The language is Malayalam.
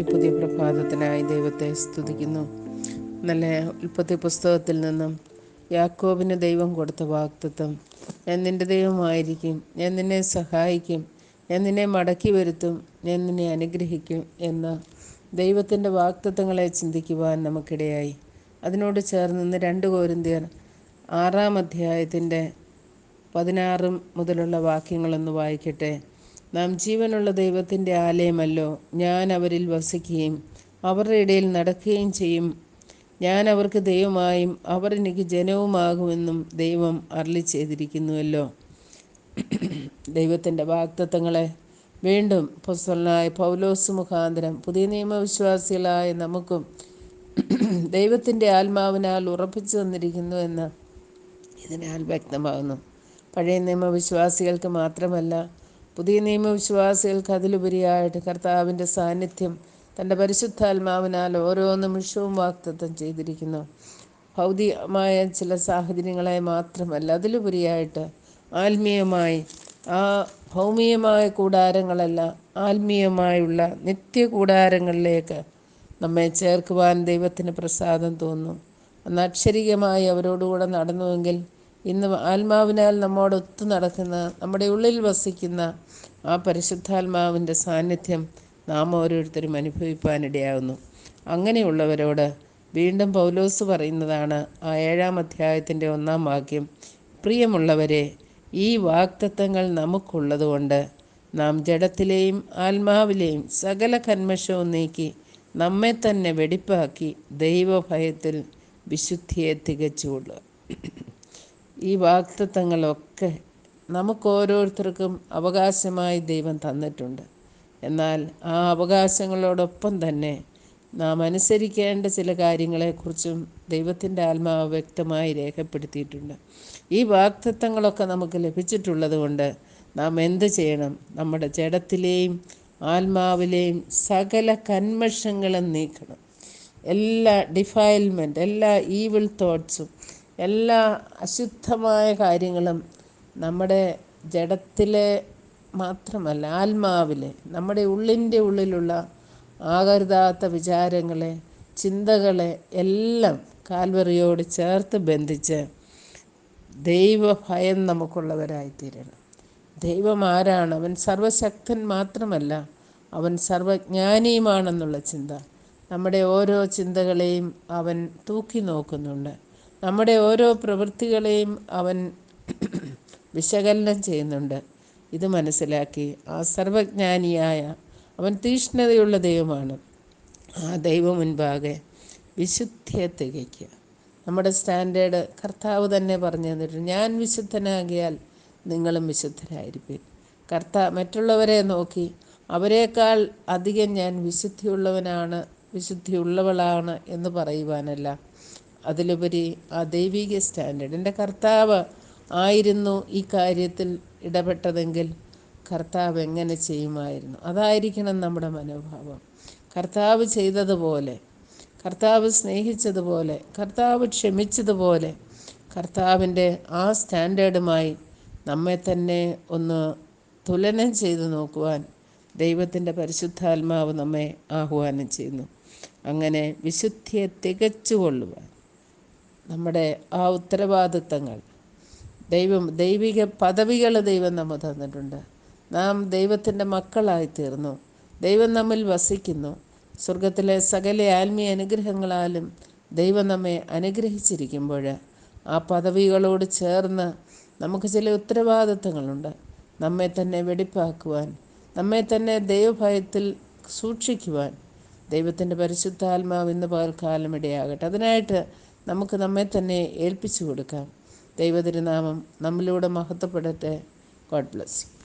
ഈ പുതിയ പ്രഭാതത്തിനായി ദൈവത്തെ സ്തുതിക്കുന്നു. നല്ല ഉൽപ്പത്തി പുസ്തകത്തിൽ നിന്നും യാക്കോബിന് ദൈവം കൊടുത്ത വാക്തത്വം ഞാൻ നിന്റെ ദൈവമായിരിക്കും. ഞാൻ നിന്നെ സഹായിക്കും. ഞാൻ നിന്നെ മടക്കി വരുത്തും. ഞാൻ നിന്നെ അനുഗ്രഹിക്കും എന്ന ദൈവത്തിന്റെ വാക്തത്വങ്ങളെ ചിന്തിക്കുവാൻ നമുക്കിടയായി. അതിനോട് ചേർന്ന് ഇന്ന് രണ്ട് കോരിന്തിയർ ആറാം അധ്യായത്തിന്റെ പതിനാറും മുതലുള്ള വാക്യങ്ങളൊന്ന് വായിക്കട്ടെ. നാം ജീവനുള്ള ദൈവത്തിന്റെ ആലയമല്ലോ. ഞാൻ അവരിൽ വസിക്കുകയും അവരുടെ ഇടയിൽ നടക്കുകയും ചെയ്യും. ഞാൻ അവർക്ക് ദൈവമായും അവർ എനിക്ക് ജനവുമാകുമെന്നും ദൈവം അരളി ചെയ്തിരിക്കുന്നുവല്ലോ. ദൈവത്തിന്റെ വാക്തത്വങ്ങളെ വീണ്ടും പുസ്തകനായ പൗലോസ് മുഖാന്തരം പുതിയ നിയമവിശ്വാസികളായ നമുക്കും ദൈവത്തിന്റെ ആത്മാവിനാൽ ഉറപ്പിച്ചു തന്നിരിക്കുന്നു എന്ന് ഇതിനാൽ വ്യക്തമാകുന്നു. പഴയ നിയമവിശ്വാസികൾക്ക് മാത്രമല്ല പുതിയ നിയമവിശ്വാസികൾക്ക് അതിലുപരിയായിട്ട് കർത്താവിന്റെ സാന്നിധ്യം തന്റെ പരിശുദ്ധാത്മാവിനാൽ ഓരോ നിമിഷവും വാക്തത്വം ചെയ്തിരിക്കുന്നു. ഭൗതികമായ ചില സാഹചര്യങ്ങളെ മാത്രമല്ല അതിലുപരിയായിട്ട് ആത്മീയമായി ആ ഭൗമികമായ കൂടാരങ്ങളല്ല ആത്മീയമായുള്ള നിത്യ കൂടാരങ്ങളിലേക്ക് നമ്മെ ചേർക്കുവാൻ ദൈവത്തിന് പ്രസാദം തോന്നുന്നു അന്ന് അക്ഷരികമായി അവരോടുകൂടെ നടന്നുവെങ്കിൽ ഇന്ന് ആത്മാവിനാൽ നമ്മോടൊത്തു നടക്കുന്ന നമ്മുടെ ഉള്ളിൽ വസിക്കുന്ന ആ പരിശുദ്ധാത്മാവിന്റെ സാന്നിധ്യം നാം ഓരോരുത്തരും അനുഭവിക്കാനിടയാകുന്നു അങ്ങനെയുള്ളവരോട് വീണ്ടും പൗലോസ് പറയുന്നതാണ് ആ ഏഴാം അധ്യായത്തിന്റെ ഒന്നാം വാക്യം പ്രിയമുള്ളവരെ ഈ വാക്തത്വങ്ങൾ നമുക്കുള്ളതുകൊണ്ട് നാം ജഡത്തിലെയും ആത്മാവിലെയും സകല കന്മഷവും നീക്കി നമ്മെ തന്നെ വെടിപ്പാക്കി ദൈവഭയത്തിൽ വിശുദ്ധിയെ തികച്ചുകൊള്ളുക. ഈ വാക്തത്വങ്ങളൊക്കെ നമുക്ക് ഓരോരുത്തർക്കും അവകാശമായി ദൈവം തന്നിട്ടുണ്ട്. എന്നാൽ ആ അവകാശങ്ങളോടൊപ്പം തന്നെ നാം അനുസരിക്കേണ്ട ചില കാര്യങ്ങളെക്കുറിച്ചും ദൈവത്തിന്റെ ആത്മാവ് വ്യക്തമായി രേഖപ്പെടുത്തിയിട്ടുണ്ട്. ഈ വാക്തത്വങ്ങളൊക്കെ നമുക്ക് ലഭിച്ചിട്ടുള്ളത് കൊണ്ട് നാം എന്ത് ചെയ്യണം? നമ്മുടെ ജഡത്തിലെയും ആത്മാവിലെയും സകല കന്മഷങ്ങളും നീക്കണം. എല്ലാ ഡിഫൈൽമെന്റ് എല്ലാ ഈവിൾ തോട്ട്സും എല്ലാ അശുദ്ധമായ കാര്യങ്ങളും നമ്മുടെ ജഡത്തിലെ മാത്രമല്ല ആത്മാവിലെ നമ്മുടെ ഉള്ളിന്റെ ഉള്ളിലുള്ള ആകരുതാത്ത വിചാരങ്ങളെ ചിന്തകളെ എല്ലാം കാൽവറിയോട് ചേർത്ത് ബന്ധിച്ച് ദൈവഭയം നമുക്കുള്ളവരായിത്തീരണം. ദൈവം ആരാണ്? അവൻ സർവശക്തൻ മാത്രമല്ല അവൻ സർവജ്ഞാനിയുമാണെന്നുള്ള ചിന്ത. നമ്മുടെ ഓരോ ചിന്തകളെയും അവൻ തൂക്കി നോക്കുന്നുണ്ട്. നമ്മുടെ ഓരോ പ്രവൃത്തികളെയും അവൻ വിശകലനം ചെയ്യുന്നുണ്ട്. ഇത് മനസ്സിലാക്കി. ആ സർവജ്ഞാനിയായ അവൻ തീഷ്ണതയുള്ള ദൈവമാണ്. ആ ദൈവം മുൻപാകെ വിശുദ്ധിയെ തികയ്ക്കുക. നമ്മുടെ സ്റ്റാൻഡേർഡ് കർത്താവ് തന്നെ പറഞ്ഞു തന്നിട്ടുണ്ട്. ഞാൻ വിശുദ്ധനാകിയാൽ നിങ്ങളും വിശുദ്ധരായിരിക്കും. കർത്താ മറ്റുള്ളവരെ നോക്കി. അവരെക്കാൾ അധികം ഞാൻ വിശുദ്ധിയുള്ളവനാണ് വിശുദ്ധിയുള്ളവളാണ് എന്ന് പറയുവാനല്ല. അതിലുപരി ആ ദൈവിക സ്റ്റാൻഡേർഡ്. എന്റെ കർത്താവ് ആയിരുന്നു ഈ കാര്യത്തിൽ ഇടപെട്ടതെങ്കിൽ കർത്താവ് എങ്ങനെ ചെയ്യുമായിരുന്നു? അതായിരിക്കണം നമ്മുടെ മനോഭാവം. കർത്താവ് ചെയ്തതുപോലെ കർത്താവ് സ്നേഹിച്ചതുപോലെ കർത്താവ് ക്ഷമിച്ചതുപോലെ കർത്താവിന്റെ ആ സ്റ്റാൻഡേർഡുമായി നമ്മെ തന്നെ ഒന്ന് തുലനം ചെയ്തു നോക്കുവാൻ ദൈവത്തിന്റെ പരിശുദ്ധാത്മാവ് നമ്മെ ആഹ്വാനം ചെയ്യുന്നു. അങ്ങനെ വിശുദ്ധിയെ തികച്ചുകൊള്ളുവാൻ നമ്മുടെ ആ ഉത്തരവാദിത്തങ്ങൾ. ദൈവം ദൈവിക പദവികൾ ദൈവം നമ്മൾ തന്നിട്ടുണ്ട്. നാം ദൈവത്തിന്റെ മക്കളായി തീർന്നു ദൈവം നമ്മിൽ വസിക്കുന്നു. സ്വർഗത്തിലെ സകല ആത്മീയ അനുഗ്രഹങ്ങളാലും ദൈവം നമ്മെ അനുഗ്രഹിച്ചിരിക്കുമ്പോൾ ആ പദവികളോട് ചേർന്ന് നമുക്ക് ചില ഉത്തരവാദിത്തങ്ങളുണ്ട്. നമ്മെ തന്നെ വെടിപ്പാക്കുവാൻ നമ്മെ തന്നെ ദൈവഭയത്തിൽ സൂക്ഷിക്കുവാൻ ദൈവത്തിന്റെ പരിശുദ്ധാത്മാവ് ഇന്ന് പകൽക്കാലം ഇടയാകട്ടെ. അതിനായിട്ട് നമുക്ക് നമ്മെ തന്നെ ഏൽപ്പിച്ചു കൊടുക്കാം. ദൈവതിരുനാമം നമ്മിലൂടെ മഹത്വപ്പെടട്ടെ. God bless